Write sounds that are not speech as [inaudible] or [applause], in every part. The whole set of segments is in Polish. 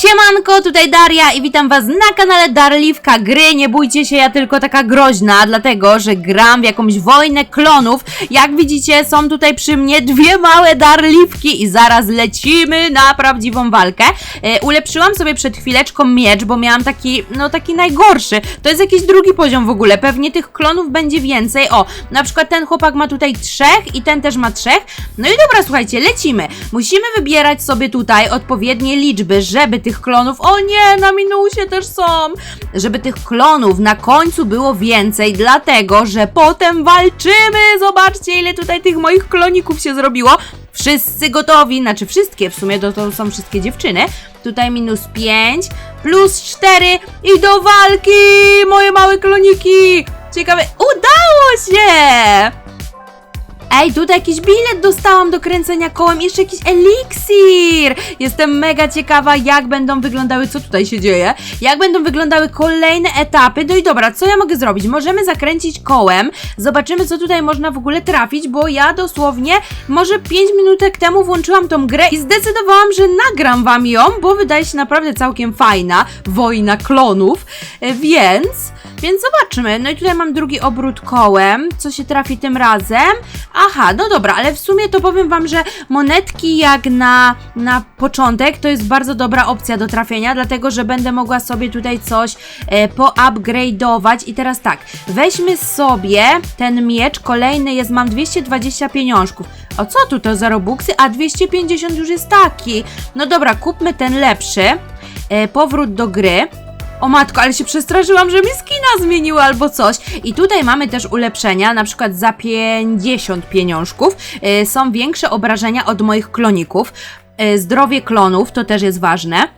Всем Siemanko, tutaj Daria i witam was na kanale Darliwka Gry. Nie bójcie się, ja tylko taka groźna, dlatego, że gram w jakąś wojnę klonów. Jak widzicie, są tutaj przy mnie dwie małe Darliwki i zaraz lecimy na prawdziwą walkę. E, ulepszyłam sobie przed chwileczką miecz, bo miałam taki, no taki najgorszy. To jest jakiś drugi poziom w ogóle, pewnie tych klonów będzie więcej. O, na przykład ten chłopak ma tutaj trzech i ten też ma trzech. No i dobra, słuchajcie, lecimy. Musimy wybierać sobie tutaj odpowiednie liczby, żeby tych klonów, o nie, na minusie też są, żeby tych klonów na końcu było więcej, dlatego, że potem walczymy. Zobaczcie, ile tutaj tych moich kloników się zrobiło. Wszyscy gotowi, znaczy wszystkie w sumie, to, to są wszystkie dziewczyny. Tutaj minus 5, plus 4 i do walki, moje małe kloniki. Ciekawe, udało się! Ej, tutaj jakiś bilet dostałam do kręcenia kołem, jeszcze jakiś eliksir! Jestem mega ciekawa, jak będą wyglądały, co tutaj się dzieje, jak będą wyglądały kolejne etapy. No i dobra, co ja mogę zrobić? Możemy zakręcić kołem, zobaczymy, co tutaj można w ogóle trafić, bo ja dosłownie może 5 minutek temu włączyłam tą grę i zdecydowałam, że nagram wam ją, bo wydaje się naprawdę całkiem fajna, wojna klonów, e, więc... Więc zobaczmy. No i tutaj mam drugi obrót kołem. Co się trafi tym razem? Aha, no dobra, ale w sumie to powiem wam, że monetki jak na, na początek to jest bardzo dobra opcja do trafienia, dlatego że będę mogła sobie tutaj coś e, poupgrade'ować. I teraz tak, weźmy sobie ten miecz, kolejny jest, mam 220 pieniążków. O co tu to za robuxy? A 250 już jest taki. No dobra, kupmy ten lepszy. E, powrót do gry. O matko, ale się przestraszyłam, że mi skina zmieniły albo coś. I tutaj mamy też ulepszenia, na przykład za 50 pieniążków y, są większe obrażenia od moich kloników. Y, zdrowie klonów to też jest ważne.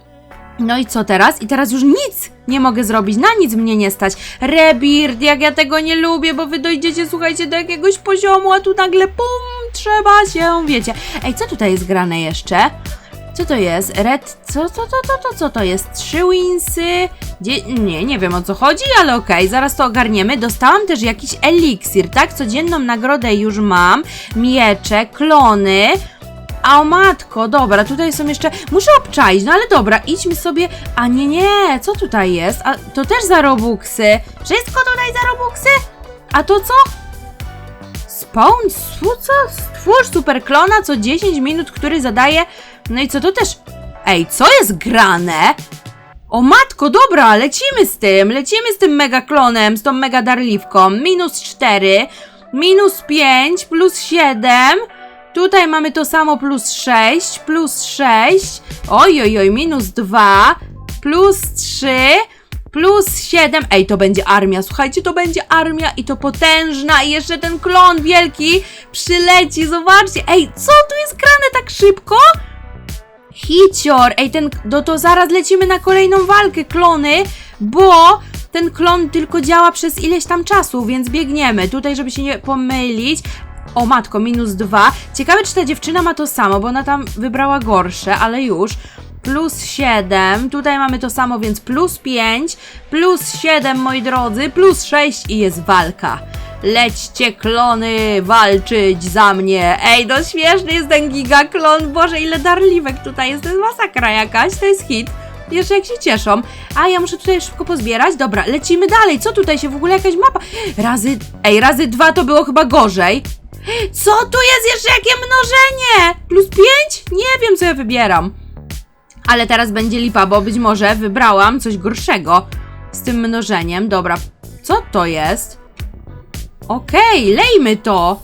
No i co teraz? I teraz już nic nie mogę zrobić, na nic mnie nie stać. Rebirth, jak ja tego nie lubię, bo wy dojdziecie, słuchajcie, do jakiegoś poziomu, a tu nagle pum, trzeba się, wiecie. Ej, co tutaj jest grane jeszcze? Co to jest? Red. Co, co, co, co, co, co to jest? Trzy winsy. Nie, nie wiem o co chodzi, ale okej, zaraz to ogarniemy. Dostałam też jakiś eliksir, tak? Codzienną nagrodę już mam. Miecze, klony. A o matko, dobra, tutaj są jeszcze. Muszę obczaić, no ale dobra, idźmy sobie. A nie, nie, co tutaj jest? A to też za robuxy. Wszystko tutaj za robuxy? A to co? Stwu- co? Stwórz superklona co 10 minut, który zadaje. No i co to też. Ej, co jest grane? O matko, dobra, lecimy z tym, lecimy z tym mega klonem, z tą mega darliwką. Minus 4, minus 5, plus 7. Tutaj mamy to samo plus 6, plus 6. Oj, oj, oj, minus 2, plus 3, plus 7. Ej, to będzie armia, słuchajcie, to będzie armia i to potężna. I jeszcze ten klon wielki przyleci, zobaczcie. Ej, co tu jest grane tak szybko? Hicior, ej, ten, no to zaraz lecimy na kolejną walkę, klony, bo ten klon tylko działa przez ileś tam czasu, więc biegniemy. Tutaj, żeby się nie pomylić. O matko, minus dwa. Ciekawe, czy ta dziewczyna ma to samo, bo ona tam wybrała gorsze, ale już. Plus 7, tutaj mamy to samo, więc plus 5, plus 7, moi drodzy, plus 6 i jest walka. Lećcie klony walczyć za mnie. Ej, no śmieszny jest ten gigaklon. Boże, ile darliwek tutaj jest. To jest masakra jakaś, to jest hit. Jeszcze jak się cieszą. A ja muszę tutaj szybko pozbierać. Dobra, lecimy dalej. Co tutaj się w ogóle jakaś mapa? Razy. Ej, razy dwa to było chyba gorzej. Co tu jest jeszcze jakie mnożenie? Plus pięć? Nie wiem, co ja wybieram. Ale teraz będzie lipa, bo być może wybrałam coś gorszego z tym mnożeniem. Dobra, co to jest? Okej, lejmy to.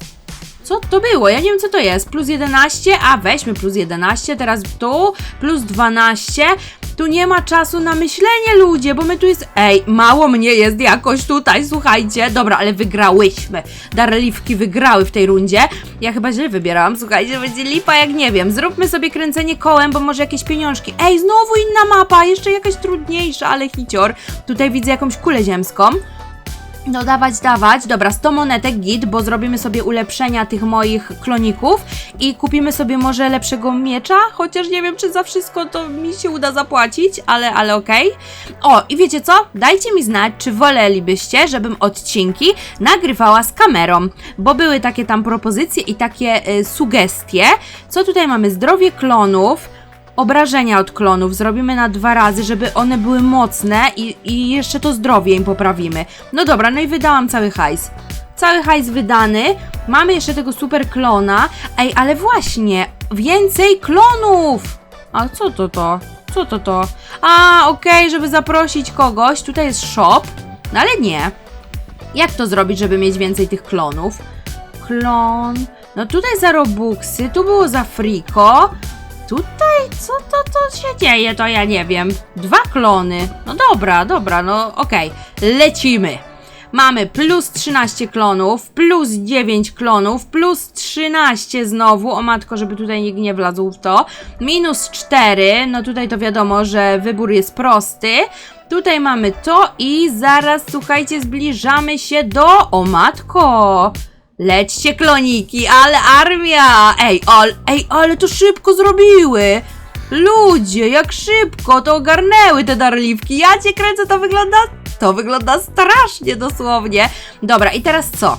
Co to było? Ja nie wiem, co to jest. Plus 11, a weźmy plus 11, teraz tu, plus 12. Tu nie ma czasu na myślenie, ludzie, bo my tu jest... Ej, mało mnie jest jakoś tutaj, słuchajcie. Dobra, ale wygrałyśmy. Darliwki wygrały w tej rundzie. Ja chyba źle wybierałam, słuchajcie, będzie lipa jak nie wiem. Zróbmy sobie kręcenie kołem, bo może jakieś pieniążki. Ej, znowu inna mapa, jeszcze jakaś trudniejsza, ale hicior. Tutaj widzę jakąś kulę ziemską. No dawać, dawać. Dobra, 100 monetek git, bo zrobimy sobie ulepszenia tych moich kloników i kupimy sobie może lepszego miecza, chociaż nie wiem, czy za wszystko to mi się uda zapłacić, ale, ale okej. O, i wiecie co? Dajcie mi znać, czy wolelibyście, żebym odcinki nagrywała z kamerą, bo były takie tam propozycje i takie y, sugestie. Co tutaj mamy? Zdrowie klonów, obrażenia od klonów. Zrobimy na dwa razy, żeby one były mocne i, i jeszcze to zdrowie im poprawimy. No dobra, no i wydałam cały hajs. Cały hajs wydany. Mamy jeszcze tego super klona. Ej, ale właśnie, więcej klonów! A co to to? Co to to? A, okej, żeby zaprosić kogoś. Tutaj jest shop. No ale nie. Jak to zrobić, żeby mieć więcej tych klonów? Klon. No tutaj za Robuxy, tu było za Friko. Tutaj co to, to się dzieje, to ja nie wiem. Dwa klony. No dobra, dobra, no okej. Lecimy. Mamy plus 13 klonów, plus 9 klonów, plus 13 znowu. O matko, żeby tutaj nikt nie wlazł w to. Minus 4. No tutaj to wiadomo, że wybór jest prosty. Tutaj mamy to i zaraz, słuchajcie, zbliżamy się do... O matko! Lećcie kloniki, ale armia! Ej, ale, ej, ale to szybko zrobiły! Ludzie, jak szybko to ogarnęły te darliwki. Ja cię kręcę, to wygląda, to wygląda strasznie dosłownie. Dobra, i teraz co?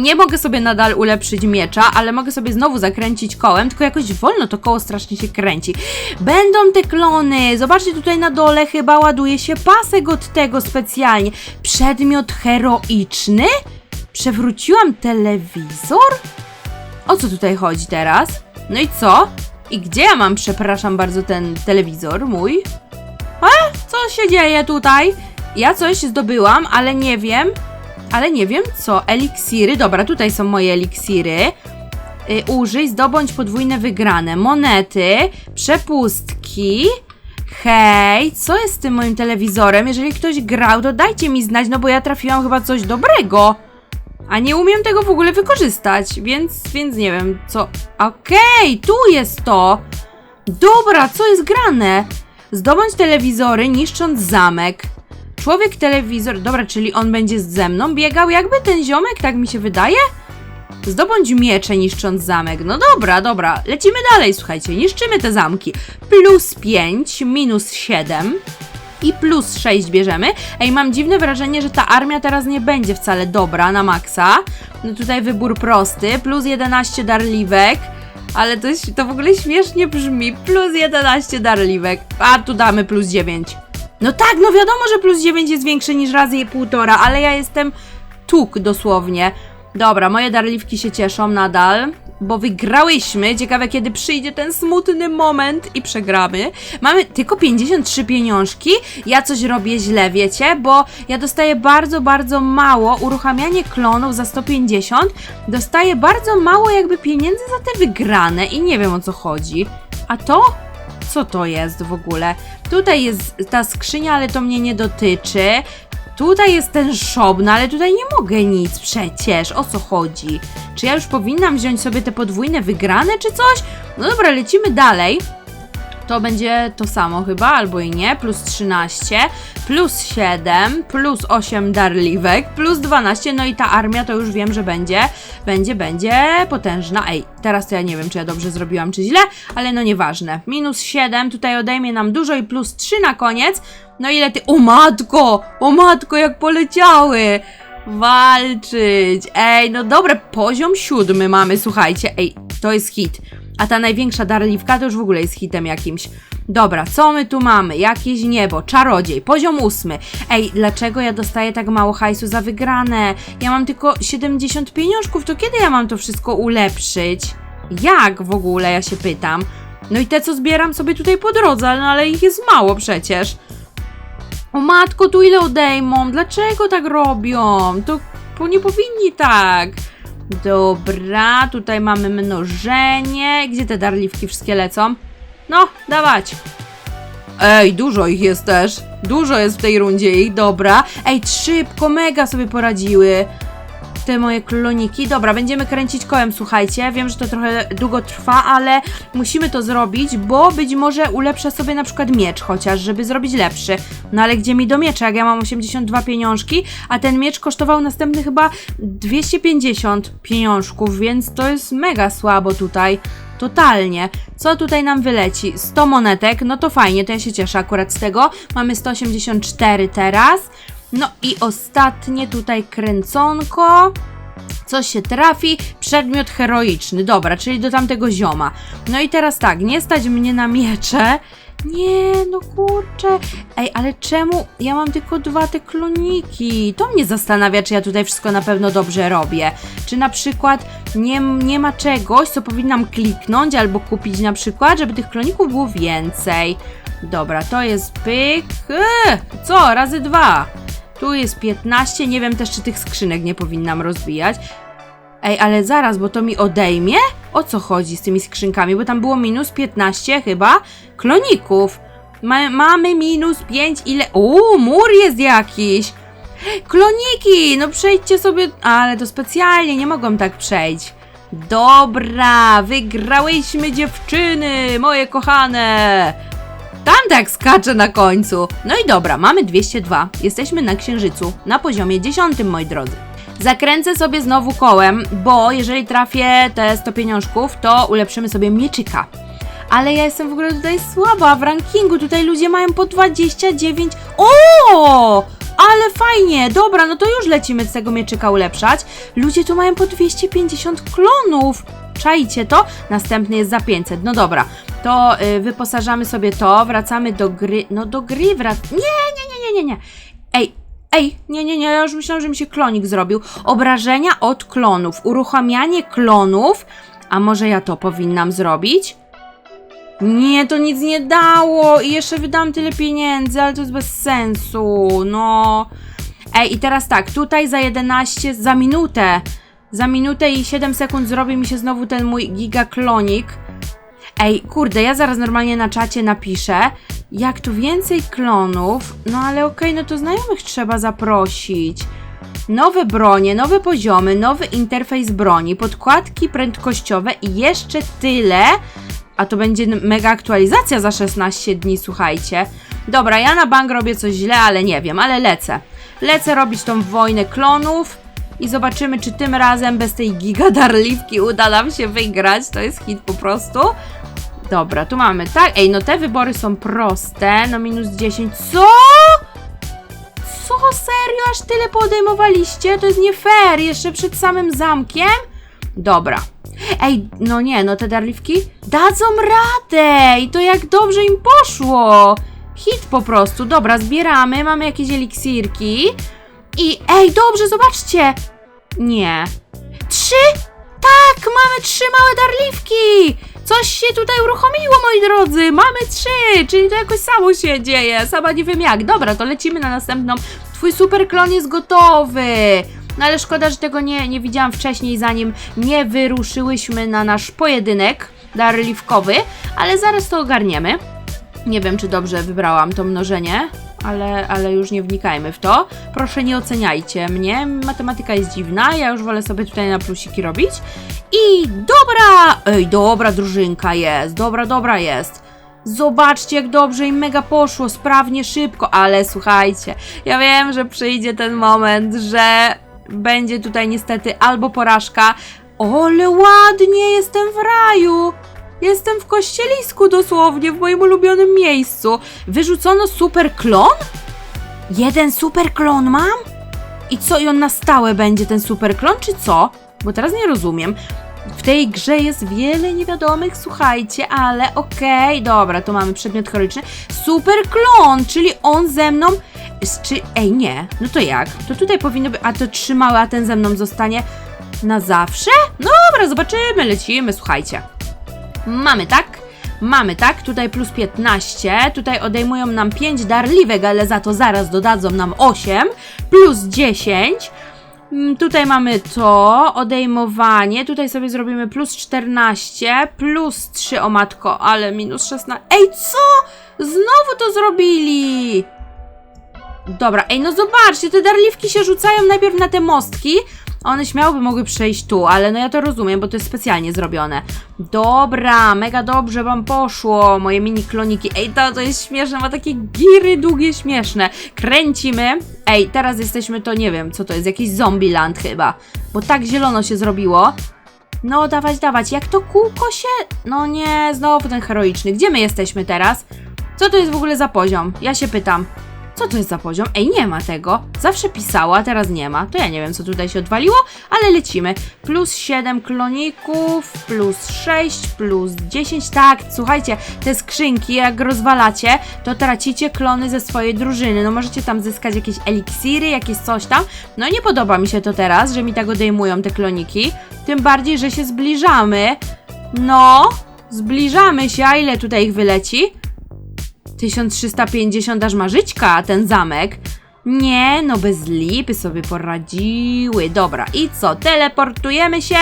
Nie mogę sobie nadal ulepszyć miecza, ale mogę sobie znowu zakręcić kołem, tylko jakoś wolno to koło strasznie się kręci. Będą te klony, zobaczcie tutaj na dole chyba ładuje się pasek od tego specjalnie. Przedmiot heroiczny? Przewróciłam telewizor? O co tutaj chodzi teraz? No i co? I gdzie ja mam, przepraszam bardzo, ten telewizor mój? A? Co się dzieje tutaj? Ja coś zdobyłam, ale nie wiem. Ale nie wiem co. Eliksiry. Dobra, tutaj są moje eliksiry. Y, użyj, zdobądź podwójne wygrane. Monety, przepustki. Hej, co jest z tym moim telewizorem? Jeżeli ktoś grał, to dajcie mi znać, no bo ja trafiłam chyba coś dobrego. A nie umiem tego w ogóle wykorzystać, więc, więc nie wiem co. Okej, tu jest to. Dobra, co jest grane? Zdobądź telewizory niszcząc zamek. Człowiek telewizor, dobra, czyli on będzie ze mną biegał jakby ten ziomek, tak mi się wydaje? Zdobądź miecze niszcząc zamek. No dobra, dobra, lecimy dalej, słuchajcie, niszczymy te zamki. Plus 5, minus 7 i plus 6 bierzemy. Ej, mam dziwne wrażenie, że ta armia teraz nie będzie wcale dobra na maksa. No tutaj wybór prosty, plus 11 darliwek. Ale to, to w ogóle śmiesznie brzmi. Plus 11 darliwek. A tu damy plus 9. No tak, no wiadomo, że plus 9 jest większe niż razy półtora, ale ja jestem tuk dosłownie. Dobra, moje darliwki się cieszą nadal, bo wygrałyśmy. Ciekawe, kiedy przyjdzie ten smutny moment i przegramy. Mamy tylko 53 pieniążki. Ja coś robię źle, wiecie, bo ja dostaję bardzo, bardzo mało. Uruchamianie klonów za 150. Dostaję bardzo mało jakby pieniędzy za te wygrane i nie wiem o co chodzi. A to? Co to jest w ogóle? Tutaj jest ta skrzynia, ale to mnie nie dotyczy. Tutaj jest ten shop, no ale tutaj nie mogę nic przecież. O co chodzi? Czy ja już powinnam wziąć sobie te podwójne wygrane czy coś? No dobra, lecimy dalej. To będzie to samo chyba, albo i nie. Plus 13, plus 7, plus 8 darliwek, plus 12. No i ta armia to już wiem, że będzie, będzie, będzie potężna. Ej, teraz to ja nie wiem, czy ja dobrze zrobiłam, czy źle, ale no nieważne. Minus 7, tutaj odejmie nam dużo i plus 3 na koniec. No ile ty... O matko! O matko, jak poleciały! Walczyć! Ej, no dobra, poziom siódmy mamy, słuchajcie. Ej, to jest hit. A ta największa darliwka to już w ogóle jest hitem jakimś. Dobra, co my tu mamy? Jakieś niebo, czarodziej, poziom ósmy. Ej, dlaczego ja dostaję tak mało hajsu za wygrane? Ja mam tylko 70 pieniążków, to kiedy ja mam to wszystko ulepszyć? Jak w ogóle, ja się pytam. No i te, co zbieram sobie tutaj po drodze, no ale ich jest mało przecież. O matko, tu ile odejmą? Dlaczego tak robią? To nie powinni tak. Dobra, tutaj mamy mnożenie. Gdzie te darliwki wszystkie lecą? No, dawać. Ej, dużo ich jest też. Dużo jest w tej rundzie ich, dobra. Ej, szybko, mega sobie poradziły. Te moje kloniki. Dobra, będziemy kręcić kołem, słuchajcie. Wiem, że to trochę długo trwa, ale musimy to zrobić, bo być może ulepszę sobie na przykład miecz chociaż, żeby zrobić lepszy. No ale gdzie mi do miecza, jak ja mam 82 pieniążki, a ten miecz kosztował następny chyba 250 pieniążków, więc to jest mega słabo tutaj. Totalnie. Co tutaj nam wyleci? 100 monetek, no to fajnie, to ja się cieszę akurat z tego. Mamy 184 teraz. No i ostatnie tutaj kręconko. coś się trafi, przedmiot heroiczny. Dobra, czyli do tamtego zioma. No i teraz tak, nie stać mnie na miecze. Nie, no kurczę. Ej, ale czemu ja mam tylko dwa te kloniki? To mnie zastanawia, czy ja tutaj wszystko na pewno dobrze robię. Czy na przykład nie, nie ma czegoś, co powinnam kliknąć albo kupić na przykład, żeby tych kloników było więcej. Dobra, to jest pyk. Eee, co? Razy dwa. Tu jest 15, nie wiem też, czy tych skrzynek nie powinnam rozbijać. Ej, ale zaraz, bo to mi odejmie? O co chodzi z tymi skrzynkami? Bo tam było minus 15 chyba kloników. Ma, mamy minus 5, ile... Uuu, mur jest jakiś! Kloniki! No przejdźcie sobie... Ale to specjalnie, nie mogłem tak przejść. Dobra, wygrałyśmy dziewczyny, moje kochane! Tam tak skacze na końcu. No i dobra, mamy 202. Jesteśmy na księżycu, na poziomie 10, moi drodzy. Zakręcę sobie znowu kołem, bo jeżeli trafię te 100 pieniążków, to ulepszymy sobie mieczyka. Ale ja jestem w ogóle tutaj słaba w rankingu. Tutaj ludzie mają po 29. O! Ale fajnie! Dobra, no to już lecimy z tego mieczyka ulepszać. Ludzie tu mają po 250 klonów. Czajcie to? Następny jest za 500. No dobra, to y, wyposażamy sobie to, wracamy do gry. No do gry wrac... Nie, nie, nie, nie, nie, nie. Ej, ej, nie, nie, nie, ja już myślałam, że mi się klonik zrobił. Obrażenia od klonów, uruchamianie klonów. A może ja to powinnam zrobić? Nie, to nic nie dało i jeszcze wydałam tyle pieniędzy, ale to jest bez sensu, no. Ej, i teraz tak, tutaj za 11, za minutę, za minutę i 7 sekund zrobi mi się znowu ten mój gigaklonik. Ej, kurde, ja zaraz normalnie na czacie napiszę, jak tu więcej klonów, no ale okej, no to znajomych trzeba zaprosić. Nowe bronie, nowe poziomy, nowy interfejs broni, podkładki prędkościowe i jeszcze tyle. A to będzie mega aktualizacja za 16 dni, słuchajcie. Dobra, ja na bank robię coś źle, ale nie wiem, ale lecę. Lecę robić tą wojnę klonów i zobaczymy, czy tym razem bez tej gigadarliwki uda nam się wygrać. To jest hit po prostu. Dobra, tu mamy, tak? Ej, no te wybory są proste. No minus 10. Co? Co? Serio? Aż tyle podejmowaliście? To jest nie fair. Jeszcze przed samym zamkiem? Dobra. Ej, no nie, no te darliwki dadzą radę i to jak dobrze im poszło. Hit po prostu. Dobra, zbieramy, mamy jakieś eliksirki i ej, dobrze, zobaczcie. Nie. Trzy? Tak, mamy trzy małe darliwki. Coś się tutaj uruchomiło, moi drodzy. Mamy trzy, czyli to jakoś samo się dzieje. Sama nie wiem jak. Dobra, to lecimy na następną. Twój super klon jest gotowy. No ale szkoda, że tego nie, nie widziałam wcześniej, zanim nie wyruszyłyśmy na nasz pojedynek darliwkowy, ale zaraz to ogarniemy. Nie wiem, czy dobrze wybrałam to mnożenie, ale, ale już nie wnikajmy w to. Proszę nie oceniajcie mnie, matematyka jest dziwna, ja już wolę sobie tutaj na plusiki robić. I dobra! Ej, dobra drużynka jest, dobra, dobra jest. Zobaczcie, jak dobrze im mega poszło, sprawnie, szybko, ale słuchajcie, ja wiem, że przyjdzie ten moment, że będzie tutaj niestety albo porażka. Ale ładnie, jestem w raju! Jestem w kościelisku dosłownie, w moim ulubionym miejscu. Wyrzucono super klon? Jeden super klon mam? I co, i on na stałe będzie ten super klon, czy co? Bo teraz nie rozumiem. W tej grze jest wiele niewiadomych, słuchajcie, ale okej, dobra, to mamy przedmiot heroiczny. Super klon, czyli on ze mną. Czy. Ej, nie, no to jak? To tutaj powinno być. A to trzymały, a ten ze mną zostanie na zawsze? No dobra, zobaczymy, lecimy, słuchajcie. Mamy tak, mamy tak, tutaj plus 15, tutaj odejmują nam 5 darliwek, ale za to zaraz dodadzą nam 8, plus 10. Mm, Tutaj mamy to, odejmowanie, tutaj sobie zrobimy plus 14, plus 3, o matko, ale minus 16. Ej, co? Znowu to zrobili! Dobra, ej, no zobaczcie, te darliwki się rzucają najpierw na te mostki, one śmiało by mogły przejść tu, ale no ja to rozumiem, bo to jest specjalnie zrobione. Dobra, mega dobrze wam poszło, moje mini kloniki. Ej, to, to jest śmieszne, ma takie giry długie, śmieszne. Kręcimy. Ej, teraz jesteśmy to, nie wiem, co to jest, jakiś zombieland chyba, bo tak zielono się zrobiło. No, dawać, dawać, jak to kółko się... No nie, znowu ten heroiczny. Gdzie my jesteśmy teraz? Co to jest w ogóle za poziom? Ja się pytam. Co to jest za poziom? Ej, nie ma tego. Zawsze pisała, teraz nie ma. To ja nie wiem, co tutaj się odwaliło, ale lecimy. Plus 7 kloników, plus 6, plus 10. Tak, słuchajcie, te skrzynki, jak rozwalacie, to tracicie klony ze swojej drużyny. No możecie tam zyskać jakieś eliksiry, jakieś coś tam. No nie podoba mi się to teraz, że mi tak odejmują te kloniki. Tym bardziej, że się zbliżamy. No, zbliżamy się. A ile tutaj ich wyleci? 1350 aż marzyćka, ten zamek. Nie, no bez lipy sobie poradziły. Dobra, i co? Teleportujemy się?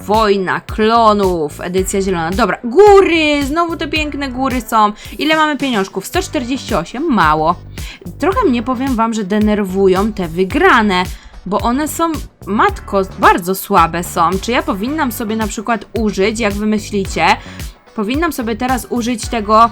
Wojna klonów, edycja zielona. Dobra, góry, znowu te piękne góry są. Ile mamy pieniążków? 148, mało. Trochę mnie powiem wam, że denerwują te wygrane, bo one są, matko, bardzo słabe są. Czy ja powinnam sobie na przykład użyć, jak wy myślicie, powinnam sobie teraz użyć tego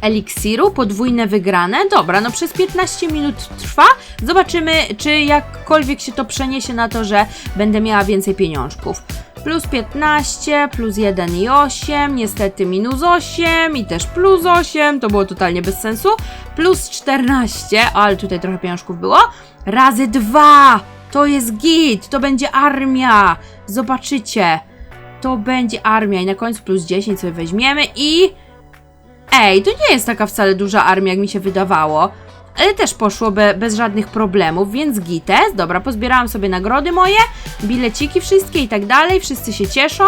eliksiru, podwójne wygrane. Dobra, no przez 15 minut trwa. Zobaczymy, czy jakkolwiek się to przeniesie na to, że będę miała więcej pieniążków. Plus 15, plus 1 i 8, niestety minus 8 i też plus 8, to było totalnie bez sensu. Plus 14, ale tutaj trochę pieniążków było. Razy 2, to jest git, to będzie armia. Zobaczycie, to będzie armia i na końcu plus 10 sobie weźmiemy i... Ej, to nie jest taka wcale duża armia, jak mi się wydawało. Ale też poszło be, bez żadnych problemów, więc gites. Dobra, pozbierałam sobie nagrody moje, bileciki wszystkie i tak dalej. Wszyscy się cieszą.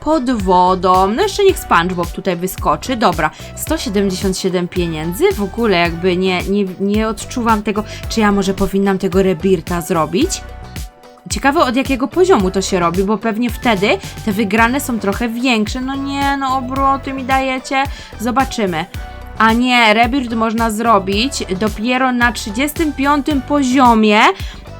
Pod wodą. No jeszcze niech SpongeBob tutaj wyskoczy. Dobra, 177 pieniędzy. W ogóle jakby nie, nie, nie odczuwam tego, czy ja może powinnam tego rebirta zrobić. Ciekawe od jakiego poziomu to się robi, bo pewnie wtedy te wygrane są trochę większe. No nie, no obroty mi dajecie. Zobaczymy. A nie, rebirt można zrobić dopiero na 35 poziomie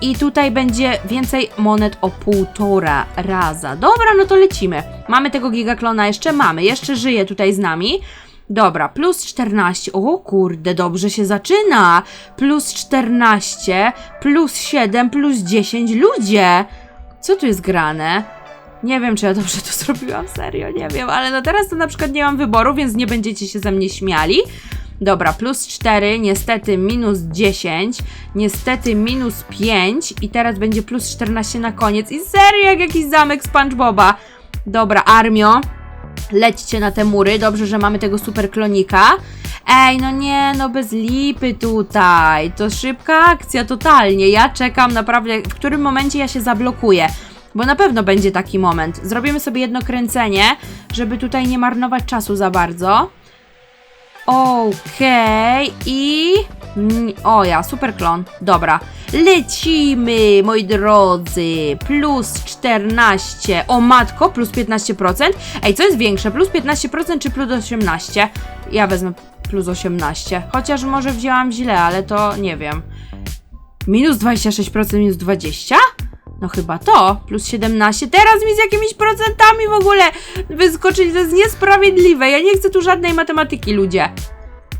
i tutaj będzie więcej monet o półtora raza. Dobra, no to lecimy. Mamy tego gigaklona jeszcze? Mamy. Jeszcze żyje tutaj z nami. Dobra, plus 14. O kurde, dobrze się zaczyna. Plus 14, plus 7, plus 10. Ludzie! Co tu jest grane? Nie wiem, czy ja dobrze to [laughs] zrobiłam, serio, nie wiem, ale no teraz to na przykład nie mam wyboru, więc nie będziecie się ze mnie śmiali. Dobra, plus 4, niestety minus 10, niestety minus 5 i teraz będzie plus 14 na koniec. I serio, jak jakiś zamek SpongeBoba. Dobra, armio, lećcie na te mury, dobrze, że mamy tego super klonika. Ej, no nie, no bez lipy tutaj. To szybka akcja, totalnie. Ja czekam naprawdę, w którym momencie ja się zablokuję. Bo na pewno będzie taki moment. Zrobimy sobie jedno kręcenie, żeby tutaj nie marnować czasu za bardzo. Okej, i... Mm, O ja, super klon. Dobra. Lecimy, moi drodzy. Plus 14. O matko, plus 15%. Ej, co jest większe? Plus 15% czy plus 18? Ja wezmę plus 18. Chociaż może wzięłam źle, ale to nie wiem. Minus 26%, minus 20? No chyba to, plus 17. Teraz mi z jakimiś procentami w ogóle wyskoczyć, to jest niesprawiedliwe. Ja nie chcę tu żadnej matematyki, ludzie.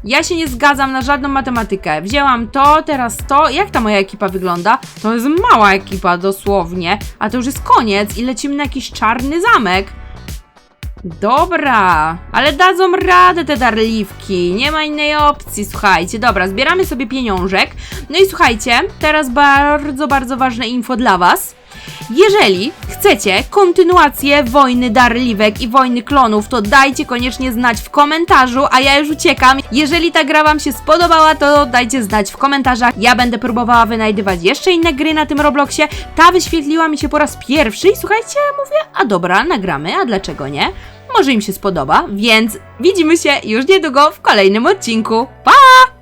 Ja się nie zgadzam na żadną matematykę. Wzięłam to, teraz to. Jak ta moja ekipa wygląda? To jest mała ekipa, dosłownie. A to już jest koniec i lecimy na jakiś czarny zamek. Dobra, ale dadzą radę te darliwki, nie ma innej opcji, słuchajcie. Dobra, zbieramy sobie pieniążek. No i słuchajcie, teraz bardzo, bardzo ważne info dla Was. Jeżeli chcecie kontynuację wojny darliwek i wojny klonów, to dajcie koniecznie znać w komentarzu, a ja już uciekam. Jeżeli ta gra Wam się spodobała, to dajcie znać w komentarzach. Ja będę próbowała wynajdywać jeszcze inne gry na tym Robloxie. Ta wyświetliła mi się po raz pierwszy i słuchajcie, mówię, a dobra, nagramy, a dlaczego nie? Może im się spodoba, więc widzimy się już niedługo w kolejnym odcinku. Pa!